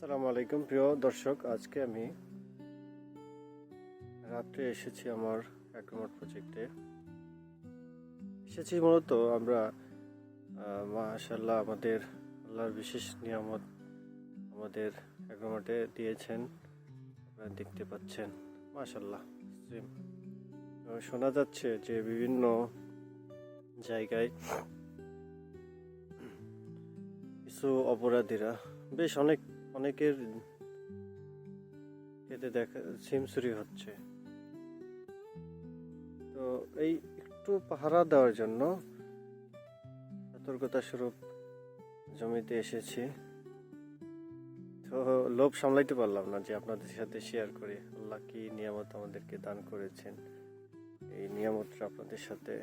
আসসালামু আলাইকুম, প্রিয় দর্শক। আজকে আমি রাত্রে এসেছি আমার অ্যাগ্রোমার্ট প্রজেক্টে। এসেছি মূলত আমরা মাশাল্লাহ আমাদের আল্লাহর বিশেষ নিয়ামত আমাদের অ্যাগ্রোমার্টে দিয়েছেন। আপনারা দেখতে পাচ্ছেন মাশাল্লাহ শোনা যাচ্ছে যে বিভিন্ন জায়গায় কিছু অপরাধীরা, বেশ অনেক অনেকের এতে দেখা সিম চুরি হচ্ছে। তো এই একটু পাহারা দেওয়ার জন্য সতর্কতা স্বরূপ জমিতে এসেছি। তো লোভ সামলাইতে পারলাম না যে আপনাদের সাথে শেয়ার করি। আল্লাহ কি নিয়ামত আমাদেরকে দান করেছেন? এই নিয়ামতটা আপনাদের সাথে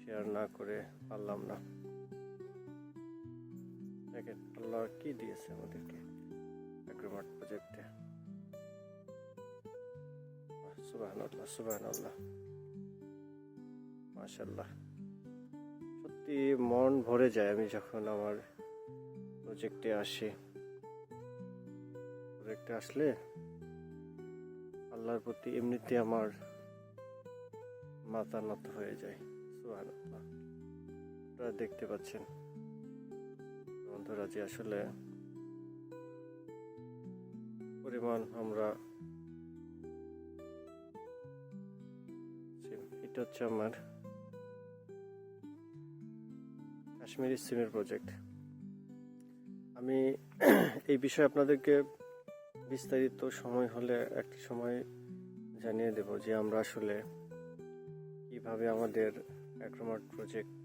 শেয়ার না করে পারলাম না। দেখেন আল্লাহ কি দিয়েছে আমাদেরকে অ্যাগ্রোমার্ট প্রজেক্টে। সুবাহ সুবাহ মাশাল্লাহ সত্যি মন ভরে যায় আমি যখন আমার প্রজেক্টে আসি। প্রজেক্টে আসলে আল্লাহর প্রতি এমনিতে আমার মাথা নত হয়ে যায়। সুবাহ দেখতে পাচ্ছেন। বন্ধুরা যে আসলে পরিমাণ আমরা এটা হচ্ছে আমার কাশ্মীরি সিমের প্রজেক্ট আমি এই বিষয়ে আপনাদেরকে বিস্তারিত সময় হলে একটি সময় জানিয়ে দেব যে আমরা আসলে কীভাবে আমাদের অ্যাক্রোমার্ট প্রজেক্ট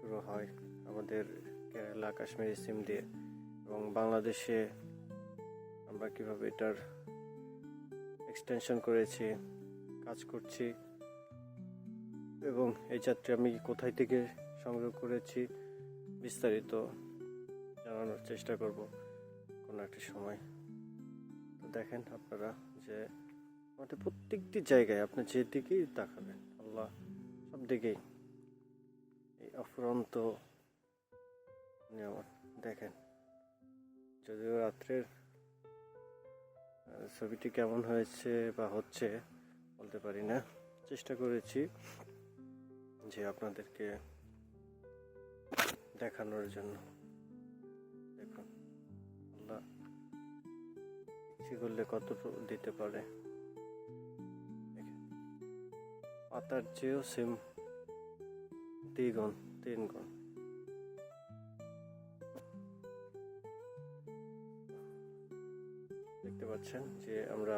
শুরু হয়, আমাদের কেরালা, কাশ্মীরি সিম দিয়ে এবং বাংলাদেশে আমরা কীভাবে এটার এক্সটেনশন করেছি, কাজ করছি এবং এই যাত্রা আমি কোথায় থেকে সংগ্রহ করেছি বিস্তারিত জানানোর চেষ্টা করব কোনো একটা সময়। তো দেখেন আপনারা যে আমাদের প্রত্যেকটি জায়গায় আপনি যেদিকেই তাকাবেন, আল্লাহ সব দিকেই এই অফুরন্ত নিয়ামত দেখেন, যদিও রাত্রের ছবিটি কেমন হয়েছে বা হচ্ছে, বলতে পারি না। চেষ্টা করেছি যে আপনাদেরকে দেখানোর জন্য। দেখুন, আল্লাহ করলে কতটুকু দিতে পারে। পাতার চেয়েও সেম দ্বিগুণ তিন গুণ। দেখতে পাচ্ছেন যে আমরা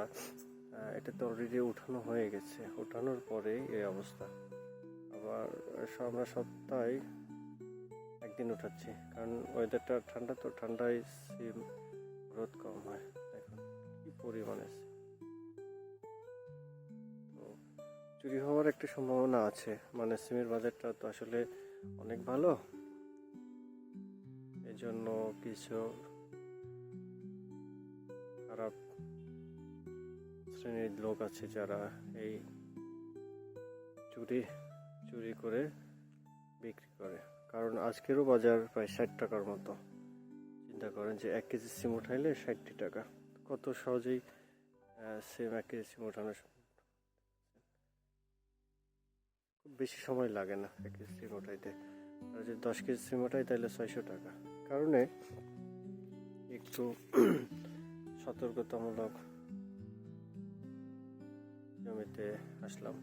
এটা তো অলরেডি উঠানো হয়ে গেছে। উঠানোর পরেই এই অবস্থা। আবার আমরা সপ্তাহে একদিন উঠাচ্ছি, কারণ ওয়েদারটা ঠান্ডা তো, ঠান্ডায় সিম গ্রোথ কম হয়। দেখুন, কি পরিমাণে চুরি হওয়ার একটা সম্ভাবনা আছে। মানে সিমের বাজারটা তো আসলে অনেক ভালো। এই জন্য কিছু শ্রেণির লোক আছে যারা এই চুরি চুরি করে বিক্রি করে। কারণ আজকেরও বাজার প্রায় ষাট টাকার মতো। চিন্তা করেন যে এক কেজি সিম উঠাইলে ষাটটি টাকা। কত সহজেই সিম এক কেজি সিম উঠানো খুব বেশি সময় লাগে না এক কেজি সিম উঠাইতে আর যদি দশ কেজি সিম উঠাই তাহলে ছয়শো টাকা। কারণে একটু সতর্কতামূলক জমিতে আসলাম,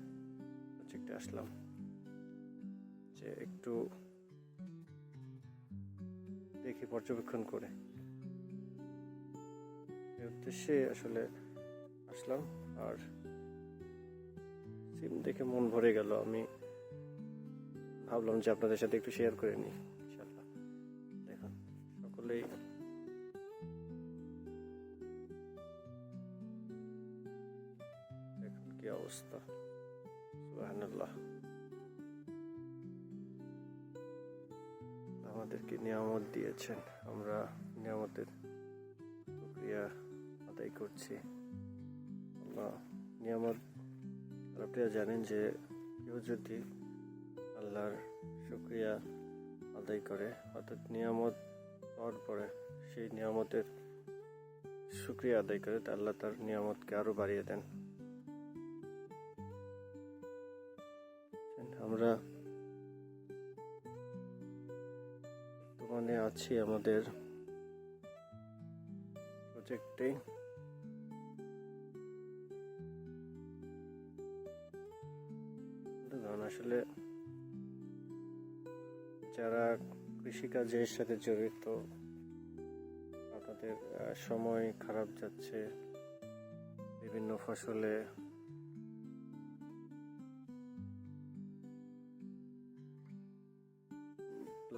প্রজেক্টে আসলাম। যে একটু দেখি পর্যবেক্ষণ করে। উদ্দেশ্যে আসলে আসলাম আর সিম দেখে মন ভরে গেল। আমি ভাবলাম যে আপনাদের সাথে একটু শেয়ার করে নিই। অবস্থা। সুবহানাল্লাহ। আমাদেরকে নিয়ামত দিয়েছেন। আমরা নিয়ামতের প্রক্রিয়া আদায় করছি। আল্লাহ নিয়ামত। আপনারা জানেন যে কেউ যদি আল্লাহর শুক্রিয়া আদায় করে, অর্থাৎ নিয়ামত পাওয়ার পরে সেই নিয়ামতের শুক্রিয়া আদায় করে তা আল্লাহ তার নিয়ামতকে আরও বাড়িয়ে দেন। আমরা বর্তমানে আছি আমাদের প্রজেক্টে দেখুন, আসলে যারা কৃষিকাজের সাথে জড়িত আপনাদের সময় খারাপ যাচ্ছে বিভিন্ন ফসলে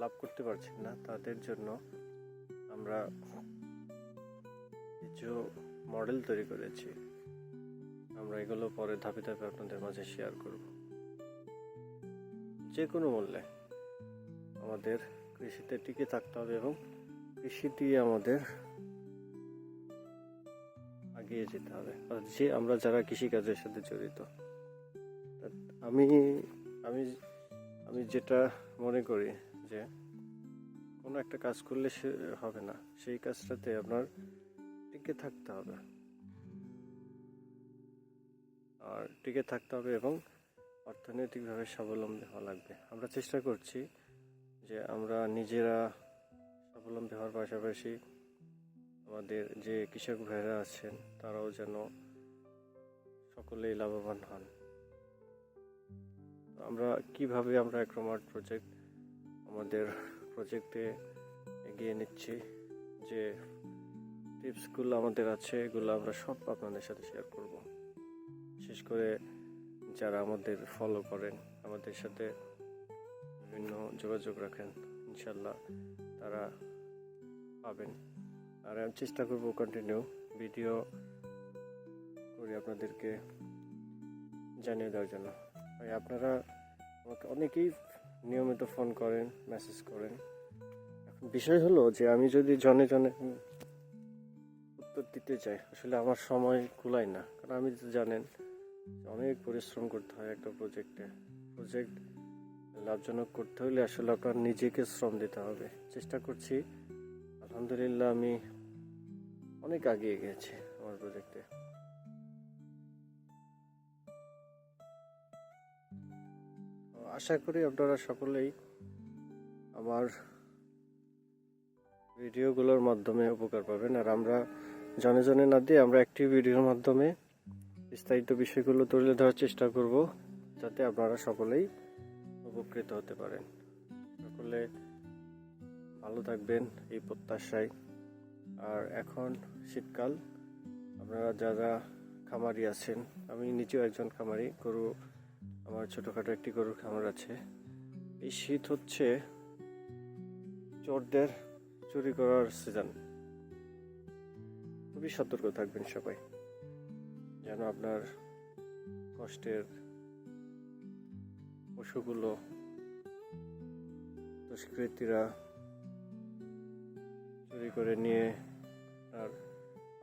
লাভ করতে পারছেন না তাদের জন্য আমরা কিছু মডেল তৈরি করেছি। আমরা এগুলো পরে ধাপে ধাপে আপনাদের মাঝে শেয়ার করব। যে কোনো মূল্যে আমাদের কৃষিতে টিকে থাকতে হবে এবং কৃষি দিয়ে আমাদের এগিয়ে যেতে হবে। যে আমরা যারা কৃষিকাজের সাথে জড়িত আমি আমি আমি যেটা মনে করি যে কোনো একটা কাজ করলে সে হবে না। সেই কাজটাতে আপনার টিকে থাকতে হবে। আর টিকে থাকতে হবে এবং অর্থনৈতিকভাবে স্বাবলম্বী হওয়া লাগবে। আমরা চেষ্টা করছি যে আমরা নিজেরা স্বাবলম্বী হওয়ার পাশাপাশি আমাদের যে কৃষক ভাইরা আছেন, তারাও যেন সকলেই লাভবান হন। আমরা কীভাবে আমরা অ্যাক্রোমার্ট প্রজেক্ট আমাদের প্রজেক্টে এগিয়ে নিচ্ছি। যে টিপসগুলো আমাদের আছে, এগুলো আমরা সব আপনাদের সাথে শেয়ার করব। বিশেষ করে যারা আমাদের ফলো করেন, আমাদের সাথে বিভিন্ন যোগাযোগ রাখেন ইনশাল্লাহ তারা পাবেন। আর আমি চেষ্টা করব কন্টিনিউ ভিডিও করে আপনাদেরকে জানিয়ে দেওয়ার জন্য। ভাই, আপনারা আমাকে অনেকেই নিয়মিত ফোন করেন মেসেজ করেন। এখন বিষয় হলো যে আমি যদি জনে জনে উত্তর দিতে চাই, আসলে আমার সময় কুলায় না। কারণ আমি তো জানেন অনেক পরিশ্রম করতে হয় একটা প্রজেক্টে প্রজেক্ট লাভজনক করতে হলে আসলে আপনার নিজেকে শ্রম দিতে হবে। চেষ্টা করছি। আলহামদুলিল্লাহ আমি অনেক আগিয়ে গেছি আমার প্রজেক্টে আশা করি আপনারা সকলেই আমার ভিডিওগুলোর মাধ্যমে উপকার পাবেন। আর আমরা জনে জনে না দিয়ে আমরা একটি ভিডিওর মাধ্যমে বিস্তারিত বিষয়গুলো তুলে ধরার চেষ্টা করব, যাতে আপনারা সকলেই উপকৃত হতে পারেন। সকলে ভালো থাকবেন এই প্রত্যাশায়। আর এখন শীতকাল, আপনারা যারা খামারি আছেন, আমি নিজেও একজন খামারি, গরু আমার ছোটোখাটো একটি গরুর খামার আছে। এই শীত হচ্ছে চোরদের চুরি করার সিজন খুবই সতর্ক থাকবেন সবাই, যেন আপনার কষ্টের পশুগুলো, দুষ্কৃতীরা চুরি করে নিয়ে আর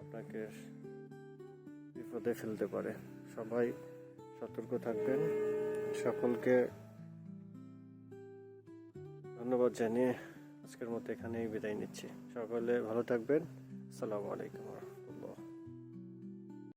আপনাকে বিপদে ফেলতে পারে। সবাই সতর্ক থাকবেন। সকলকে ধন্যবাদ জানিয়ে আজকের মতো এখানেই বিদায় নিচ্ছি। সকলে ভালো থাকবেন। আসসালামু আলাইকুম